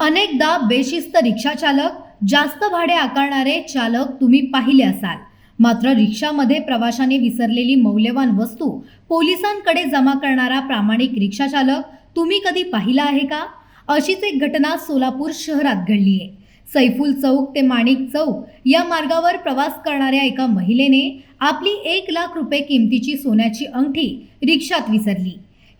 अनेकदा बेशिस्त रिक्षाचालक जास्त भाडे आकारणारे चालक तुम्ही पाहिले असाल. मात्र रिक्षामध्ये प्रवाशाने विसरलेली मौल्यवान वस्तू पोलिसांकडे जमा करणारा प्रामाणिक रिक्षाचालक तुम्ही कधी पाहिला आहे का? अशीच एक घटना सोलापूर शहरात घडली आहे. सैफुल चौक ते माणिक चौक या मार्गावर प्रवास करणाऱ्या एका महिलेने आपली एक लाख रुपये किमतीची सोन्याची अंगठी रिक्षात विसरली.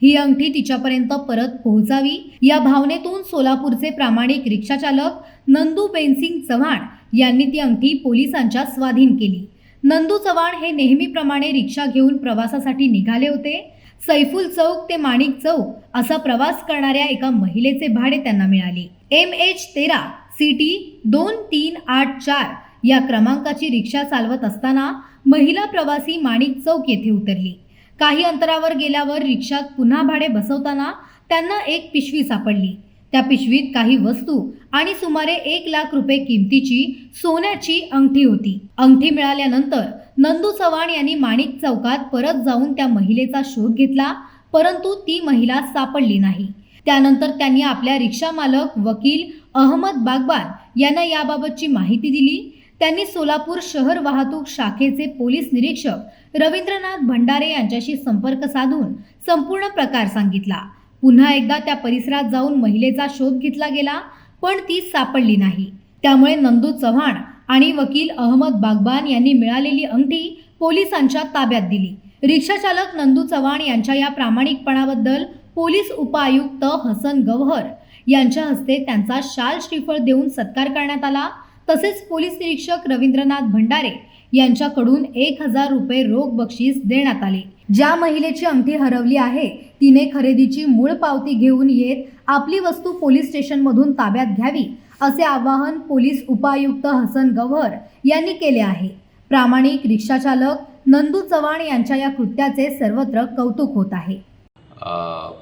ही अंगठी तिच्यापर्यंत परत पोहोचावी. या भावनेतून सोलापूरचे प्रामाणिक रिक्षाचालक नंदू बेनसिंग चव्हाण यांनी ती अंगठी पोलिसांच्या स्वाधीन केली. नंदू चव्हाण हे नेहमीप्रमाणे रिक्षा घेऊन प्रवासासाठी निघाले होते. सैफुल चौक ते माणिक चौक असा प्रवास करणाऱ्या एका महिलेचे भाडे त्यांना मिळाले. एम एच तेरा सी टी दोन तीन आठ चार या क्रमांकाची रिक्षा चालवत असताना महिला प्रवासी माणिक चौक येथे उतरली. काही अंतरावर गेल्यावर रिक्षात पुन्हा भाडे बसवताना त्यांना एक पिशवी सापडली. त्या पिशवीत काही वस्तू आणि सुमारे एक लाख रुपये किमतीची सोन्याची अंगठी होती. अंगठी मिळाल्यानंतर नंदू चव्हाण यांनी माणिक चौकात परत जाऊन त्या महिलेचा शोध घेतला परंतु ती महिला सापडली नाही. त्यानंतर त्यांनी आपल्या रिक्षा मालक वकील अहमद बागबान यांना याबाबतची माहिती दिली. त्यांनी सोलापूर शहर वाहतूक शाखेचे पोलीस निरीक्षक रवींद्रनाथ भंडारे यांच्याशी संपर्क साधून संपूर्ण प्रकार सांगितला. पुन्हा एकदा त्या परिसरात जाऊन महिलेचा शोध घेतला गेला पण ती सापडली नाही. त्यामुळे नंदू चव्हाण आणि वकील अहमद बागबान यांनी मिळालेली अंगठी पोलिसांच्या ताब्यात दिली. रिक्षाचालक नंदू चव्हाण यांच्या या प्रामाणिकपणाबद्दल पोलीस उपआयुक्त हसन गव्हर यांच्या हस्ते त्यांचा शाल श्रीफळ देऊन सत्कार करण्यात आला. तसेच पोलीस निरीक्षक रवींद्रनाथ भंडारे यांच्याकडून एक हजार रुपये रोख बक्षीस देण्यात आले. ज्या महिलेची अंगठी हरवली आहे तिने खरेदीची मूळ पावती घेऊन येत आपली वस्तू पोलीस स्टेशनमधून ताब्यात घ्यावी असे आवाहन पोलीस उपायुक्त हसन गव्हर यांनी केले आहे. प्रामाणिक रिक्षाचालक नंदू चव्हाण यांच्या या कृत्याचे सर्वत्र कौतुक होत आहे.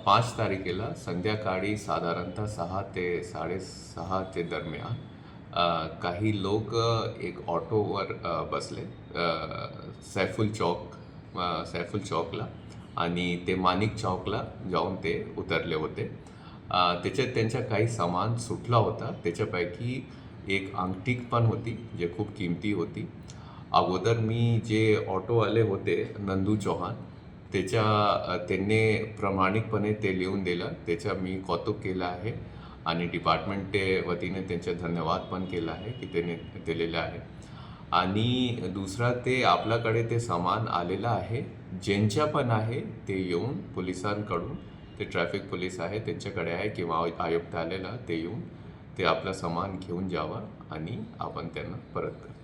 पाच तारखेला संध्याकाळी साधारणतः सहा ते साडेसहाचे दरम्यान काही लोक एक ऑटोवर बसले सैफुल चौक सैफुल चौकला आणि ते माणिक चौकला जाऊन ते उतरले होते. त्याच्यात त्यांचा काही सामान सुटला होता. त्याच्यापैकी एक अंगठीक पण होती जे खूप किमती होती. अगोदर मी जे ऑटोवाले होते नंदू चौहान त्याच्या त्यांनी प्रामाणिकपणे ते लिहून दिलं. त्याचं मी कौतुक केलं आहे. आणि डिपार्टमेंटचे वतीने त्यांचे धन्यवाद पण केला आहे की त्याने दिलेलं आहे. आणि दुसरा ते आपल्याकडे ते सामान आलेलं आहे. ज्यांच्या पण आहे ते येऊन पोलिसांकडून ते ट्रॅफिक पोलीस आहे त्यांच्याकडे आहे किंवा आयुक्त आलेला ते येऊन ते आपलं सामान घेऊन जावं आणि आपण त्यांना परत करतो